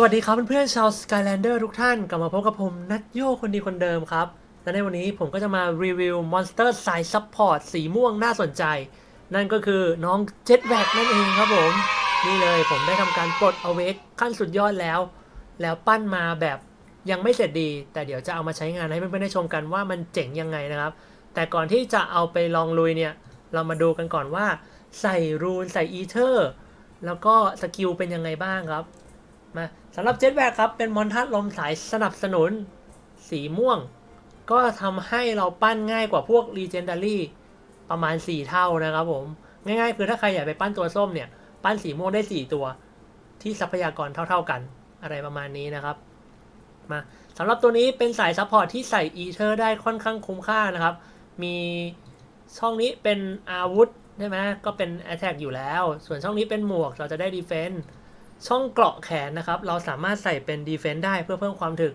สวัสดีครับเพื่อนๆชาว Skylander ทุกท่าน กลับมาพบกับผมนัทโยคนดีคนเดิมครับ และในวันนี้ผมก็จะมารีวิวมอนสเตอร์สายซัพพอร์ตสีม่วงน่าสนใจ นั่นก็คือน้องเจ็ตแวกนั่นเองครับผม นี่เลยผมได้ทำการปลดเอาเวกขั้นสุดยอดแล้ว แล้วปั้นมาแบบยังไม่เสร็จดี แต่เดี๋ยวจะเอามาใช้งานให้เพื่อนๆได้ชมกันว่ามันเจ๋งยังไงนะครับ แต่ก่อนที่จะเอาไปลองลุยเนี่ย เรามาดูกันก่อนว่า ใส่รูนใส่อีเทอร์แล้วก็สกิลเป็นยังไงบ้างครับ มาสำหรับเจ็ตแวกครับ เป็นมอนทัดลมสายสนับสนุน สีม่วง ก็ทำให้เราปั้นง่ายกว่าพวก Legendary ประมาณ 4 เท่านะครับผม ง่ายๆ คือถ้าใครอยากไปปั้นตัวส้มเนี่ย ปั้นสีม่วงได้ 4 ตัว ที่ทรัพยากรเท่าๆกัน อะไรประมาณนี้นะครับ มาสำหรับตัวนี้เป็นสายซัพพอร์ตที่ใส่อีเทอร์ได้ค่อนข้างคุ้มค่านะครับ มีช่องนี้เป็นอาวุธใช่ไหมก็เป็น Attack อยู่แล้ว ส่วนช่องนี้เป็นหมวกเราจะได้ Defense ช่องเกราะแขนนะครับ เราสามารถใส่เป็น Defense ได้เพื่อเพิ่มความถึก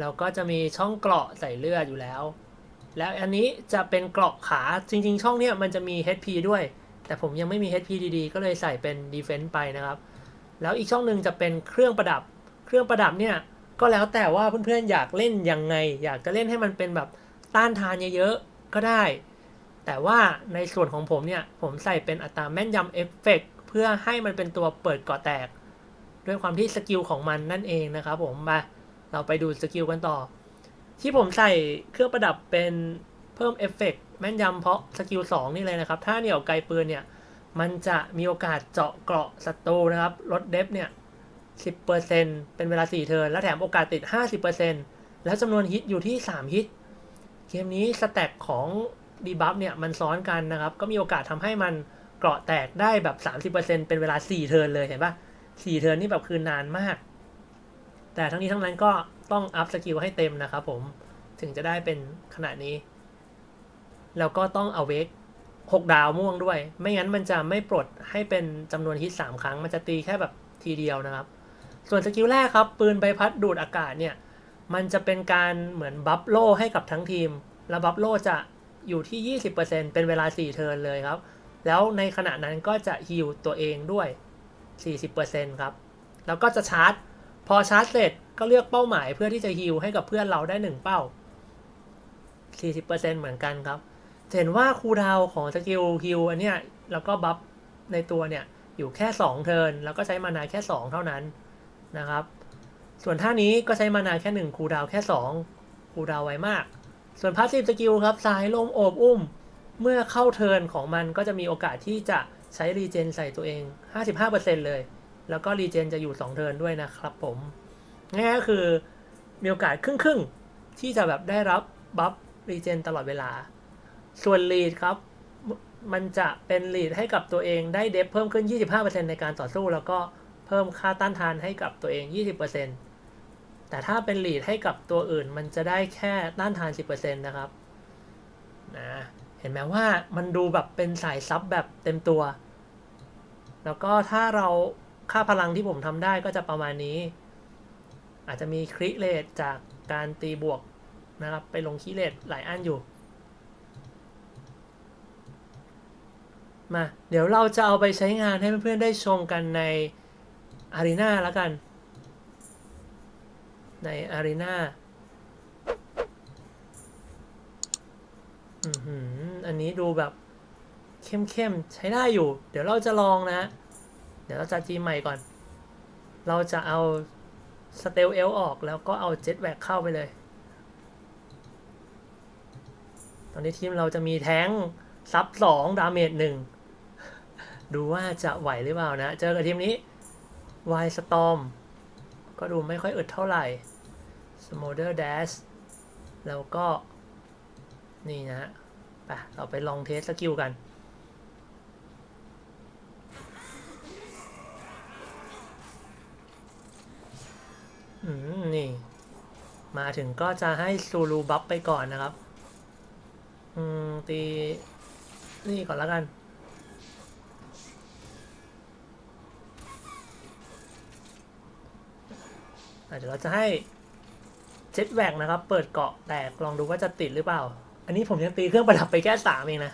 แล้วก็จะมีช่องเกราะใส่เลือดอยู่แล้ว แล้วอันนี้จะเป็นเกราะขาจริง ๆ ช่องเนี้ยมันจะมี HP ด้วย แต่ผมยังไม่มี HP ดีๆ ก็เลยใส่เป็น Defense ไปนะครับ แล้วอีกช่องหนึ่งจะเป็นเครื่องประดับ เครื่องประดับเนี่ยก็แล้วแต่ว่าเพื่อนๆอยากเล่นยังไง อยากจะเล่นให้มันเป็นแบบต้านทานเยอะๆก็ได้ แต่ว่าในส่วนของผมเนี่ยผมใส่เป็นอัตราแม่นยำเอฟเฟกต์ พื่อให้มันเป็นตัวเปิดเกาะแตก ด้วยความที่สกิลของมันนั่นเองนะครับผมมาเราไปดูสกิลกันต่อ ที่ผมใส่เครื่องประดับเป็นเพิ่มเอฟเฟกต์แม่นยำเพราะสกิล2นี่เลยนะครับ ถ้าเหนี่ยวไกลปืนเนี่ย มันจะมีโอกาสเจาะเกราะศัตรูนะครับ ลดเดฟเนี่ย 10%เป็นเวลา 4 เทิร์น และแถมโอกาสติด 50%แล้วจำนวนฮิตอยู่ที่ 3 ฮิต เกมนี้สแต็กของดีบัฟเนี่ย มันซ้อนกันนะครับ ก็มีโอกาสทำให้มัน เกราะแตกได้แบบ 30%เป็นเวลา 4 เทิร์นเลยเห็นปะ4เทิร์นนี่แบบคือนานมาก แต่ทั้งนี้ทั้งนั้นก็ต้องอัพสกิลให้เต็มนะครับผมถึงจะได้เป็นขนาดนี้ แล้วก็ต้องเอาเวก6ดาวม่วงด้วย ไม่งั้นมันจะไม่ปลดให้เป็นจำนวนฮิต3ครั้ง มันจะตีแค่แบบทีเดียวนะครับ ส่วนสกิลแรกครับ ปืนใบพัดดูดอากาศเนี่ย มันจะเป็นการเหมือนบัฟโลให้กับทั้งทีม แล้วบัฟโลจะอยู่ที่ 20%เป็นเวลา 4 เทิร์นเลยครับ แล้วในขณะนั้นก็จะฮิลตัวเองด้วย 40%ครับ แล้วก็จะชาร์จ พอชาร์จเสร็จก็เลือกเป้าหมายเพื่อที่จะฮิลให้กับเพื่อนเราได้ 1 เป้า 40%เหมือนกันครับ เห็นว่าคูดาวของสกิลฮิลอันเนี้ยแล้วก็บัฟในตัวเนี่ยอยู่แค่ 2 เทิร์นแล้วก็ใช้มานาแค่ 2 เท่านั้นนะครับ ส่วนท่านี้ก็ใช้มานาแค่ 1 คูดาวแค่ 2 คูดาวไวมาก ส่วนพาสซีฟสกิลครับสายลมโอบอุ้ม เมื่อเข้าเทิร์นของมันก็จะมีโอกาสที่จะใช้รีเจนใส่ตัวเอง 55%เลย แล้วก็รีเจนจะอยู่ 2 เทิร์นด้วยนะครับผมง่ายก็คือมีโอกาสครึ่งๆ ที่จะแบบได้รับบัฟรีเจนตลอดเวลา ส่วนลีดครับมันจะเป็นลีดให้กับตัวเองได้เดฟเพิ่มขึ้น 25%ในการต่อสู้ แล้วก็เพิ่มค่าต้านทานให้กับตัวเอง 20%แต่ถ้าเป็นลีดให้กับตัวอื่น มันจะได้แค่ต้านทาน 10%นะครับนะ เห็นไหมว่ามันดูแบบเป็นสายซับแบบเต็มตัว แล้วก็ถ้าเราค่าพลังที่ผมทำได้ก็จะประมาณนี้ อาจจะมีคริเลตจากการตีบวกนะครับ ไปลงคิเลตหลายอันอยู่ มา เดี๋ยวเราจะเอาไปใช้งานให้เพื่อนๆได้ชมกันในอารีนาแล้วกัน ในอารีนา อันนี้ดูแบบเข้มๆใช้ได้อยู่ เดี๋ยวเราจะลองนะ เดี๋ยวเราจะจีใหม่ก่อน เราจะเอาสเตลเอลออกแล้วก็เอาเจ็ตแวกเข้าไปเลย ตอนนี้ทีมเราจะมีแท้งซับสองดาเมจหนึ่งดูว่าจะไหวหรือเปล่านะ เจอกับทีมนี้ Y Storm ก็ดูไม่ค่อยอึดเท่าไหร่ Smolder Dash แล้วก็นี่นะ ไปเราไปลองเทสสกิลกัน อืม นี่ มาถึงก็จะให้ซูรูบัฟไปก่อนนะครับ อืม ตี นี่ก่อนแล้วกันอะเดี๋ยวเราจะให้เจ็ตแวกนะครับ เปิดเกาะแตกลองดูว่าจะติดหรือเปล่า อันนี้ผมยังตีเครื่องประดับไปแค่สามเองนะ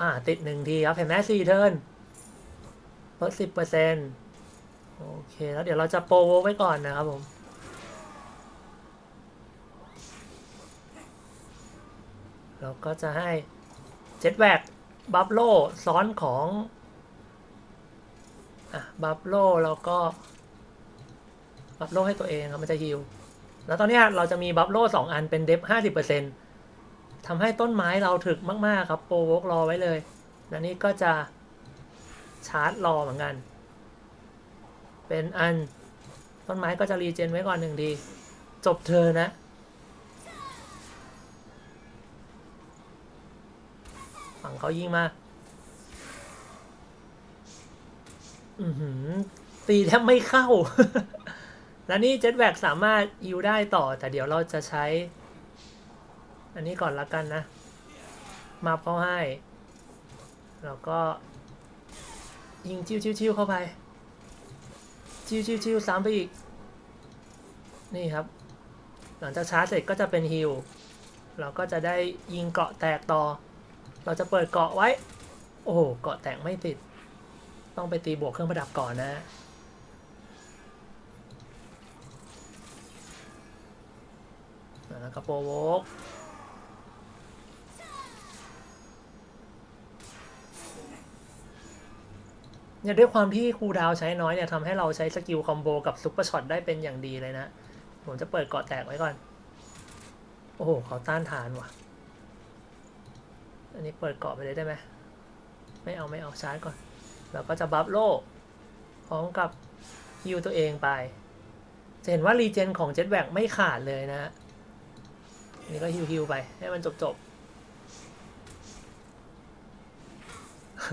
อ่า ติดหนึ่งทีครับ เห็นไหมสี่เทิร์นลดสิบเปอร์เซ็นต์โอเค แล้วเดี๋ยวเราจะโปรโวไว้ก่อนนะครับผมเราก็จะให้เจ็ตแวกบัฟโลซ้อนของอะบัฟโลแล้วก็บัฟโลให้ตัวเองครับมันจะฮิล แล้วตอนนี้เราจะมีบัฟโล่สองอันเป็นเดฟห้าสิบเปอร์เซ็นต์ทำให้ต้นไม้เราถึกมาก ๆ ครับ โปรโวกรอไว้เลยแล้วนี่ก็จะชาร์จรอเหมือนกัน เป็นอันต้นไม้ก็จะรีเจนไว้ก่อนหนึ่งดีจบเธอนะ ฝั่งเขายิงมา อือหือตีแทบไม่เข้า แล้วนี่เจ็ตแวกสามารถยิวได้ต่อ แต่เดี๋ยวเราจะใช้ อันนี้ก่อนละกันนะ มาเขาให้ แล้วก็ ยิงจิ้วๆเข้าไป จิ้วๆๆซ้ำไปอีก นี่ครับ หลังจากชาร์จเสร็จก็จะเป็นฮิลเราก็จะได้ยิงเกาะแตกต่อ เราจะเปิดเกาะไว้ โอ้โห เกาะแตกไม่ติด ต้องไปตีบวกเครื่องประดับก่อนนะ แล้วก็โปรโวกเนี่ยด้วยความที่คูดาวใช้น้อยเนี่ยทำให้เราใช้สกิลคอมโบกับซุปเปอร์ช็อตได้เป็นอย่างดีเลยนะ ผมจะเปิดเกาะแตกไว้ก่อน โอ้โหเขาต้านทานว่ะ อันนี้เปิดเกาะไปเลยได้ไหมไม่เอาไม่เอาชาร์จก่อนแล้วก็จะบัฟโลพร้อมกับฮิวตัวเองไป จะเห็นว่ารีเจนของเจ็ตแบกไม่ขาดเลยนะฮะ นี่ก็ฮิวฮิวไป ให้มันจบจบๆ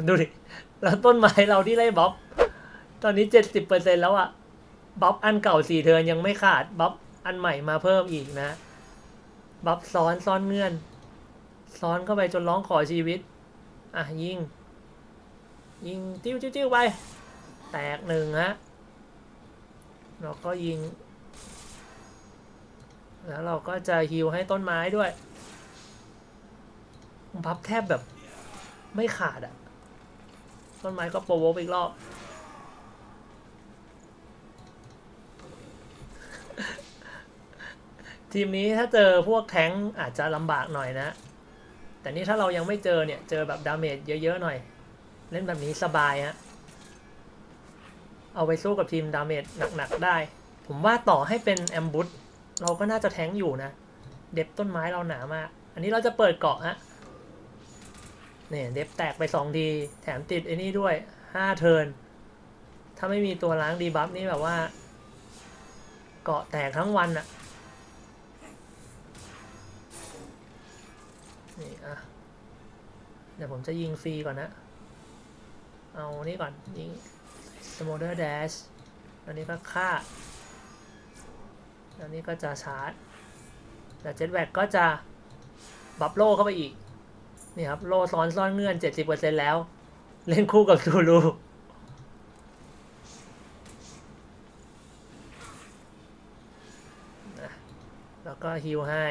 ดูดิ แล้วต้นไม้เราที่ไล่บ๊อบ ตอนนี้เจ็ดสิบเปอร์เซ็นแล้วอะบ๊อบอันเก่าสี่เทินยังไม่ขาดบ๊อบอันใหม่มาเพิ่มอีกนะบ๊อบซ้อนซ้อนเงื่อน ซ้อนเข้าไปจนร้องขอชีวิต อะ ยิง ยิง จิ้วจิ้วไป แตกหนึ่งฮะแล้วก็ยิง แล้วเราก็จะฮิวให้ต้นไม้ด้วยพับแทบแบบไม่ขาดอะ่ะต้นไม้ก็โปรโวกอีกรอบ ทีมนี้ถ้าเจอพวกแท้งอาจจะลำบากหน่อยนะ แต่นี่ถ้าเรายังไม่เจอเนี่ย เจอแบบดาเมจเยอะๆหน่อย เล่นแบบนี้สบายฮะ เอาไปสู้กับทีมดาเมจหนักๆได้ ผมว่าต่อให้เป็นแอมบูส เราก็น่าจะแท้งอยู่นะ เด็บต้นไม้เราหนามาก อันนี้เราจะเปิดเกาะฮะเนี่ยเด็บแตกไปสองทีแถมติดไอ้นี่ด้วยห้าเทิร์นถ้าไม่มีตัวล้างดีบัฟนี่แบบว่า เกาะแตกทั้งวันอะนี่อะเดี๋ยวผมจะยิงฟรีก่อนนะ เอานี่ก่อนยิง Smolder Dash อันนี้ก็ฆ่า อันนี้ก็จะชาร์จ แต่เจ็ตแวกก็จะบัฟโลเข้าไปอีก นี่ครับ โลซ้อนซ่อนเงื่อน 70%แล้ว เล่นคู่กับทูลูแล้วก็ฮิวให้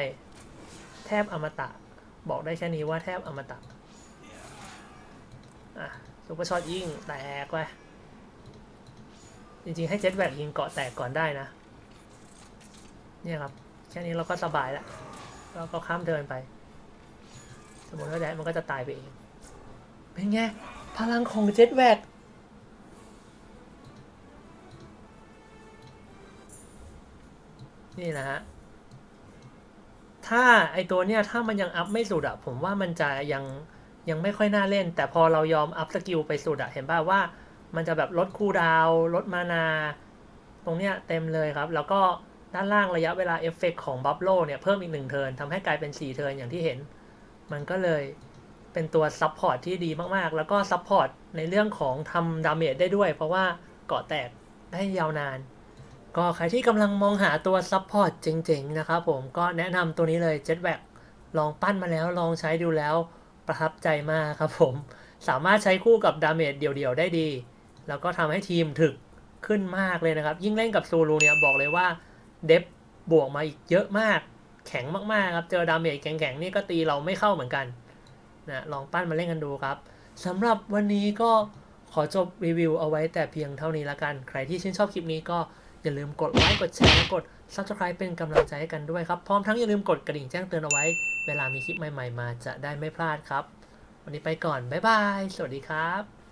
แทบอมตะ บอกได้แค่นี้ว่าแทบอมตะอะซุปเปอร์ช็อตยิงแตกไปจริงๆ ให้เจ็ตแวกยิงเกาะแตกก่อนได้นะ เนี่ยครับ แค่นี้เราก็สบายแล้วเราก็ข้ามเดินไป สมมติว่าแดดมันก็จะตายไปเอง เป็นไง พลังของเจ็ตแวกนี่นะฮะ ถ้าไอตัวเนี้ยถ้ามันยังอัพไม่สุดอะผมว่ามันจะยังยังไม่ค่อยน่าเล่น แต่พอเรายอมอัพสกิลไปสุดอะเห็นป่ะว่ามันจะแบบลดคูดาวลดมานา ตรงเนี้ยเต็มเลยครับ แล้วก็ ด้านล่างระยะเวลาเอฟเฟกของบัฟโลเนี่ยเพิ่มอีกหนึ่งเทิร์นทำให้กลายเป็น4เทิร์นอย่างที่เห็น มันก็เลยเป็นตัวซับพอร์ตที่ดีมากๆ แล้วก็ซับพอร์ตในเรื่องของทำดาเมจได้ด้วย เพราะว่าเกาะแตกได้ยาวนาน ก็ใครที่กำลังมองหาตัวซับพอร์ตเจ๋งๆ นะครับผมก็แนะนำตัวนี้เลย Jetback ลองปั้นมาแล้วลองใช้ดูแล้วประทับใจมากครับผมสามารถใช้คู่กับดาเมจเดี่ยวๆ ได้ดี แล้วก็ทำให้ทีมถึกขึ้นมากเลยนะครับ ยิ่งเล่นกับซูรูเนี่ยบอกเลยว่า เดฟบวกมาอีกเยอะมาก แข็งมากๆครับ เจอดาเมจแข็งๆนี่ก็ตีเราไม่เข้าเหมือนกันนะลองปั้นมาเล่นกันดูครับสำหรับวันนี้ก็ขอจบรีวิวเอาไว้แต่เพียงเท่านี้ละกัน ใครที่ชื่นชอบคลิปนี้ก็อย่าลืมกดไลค์กดแชร์และกด Subscribe เป็นกำลังใจให้กันด้วยครับ พร้อมทั้งอย่าลืมกดกระดิ่งแจ้งเตือนเอาไว้ เวลามีคลิปใหม่ๆมาจะได้ไม่พลาดครับ วันนี้ไปก่อน บ๊ายบาย สวัสดีครับ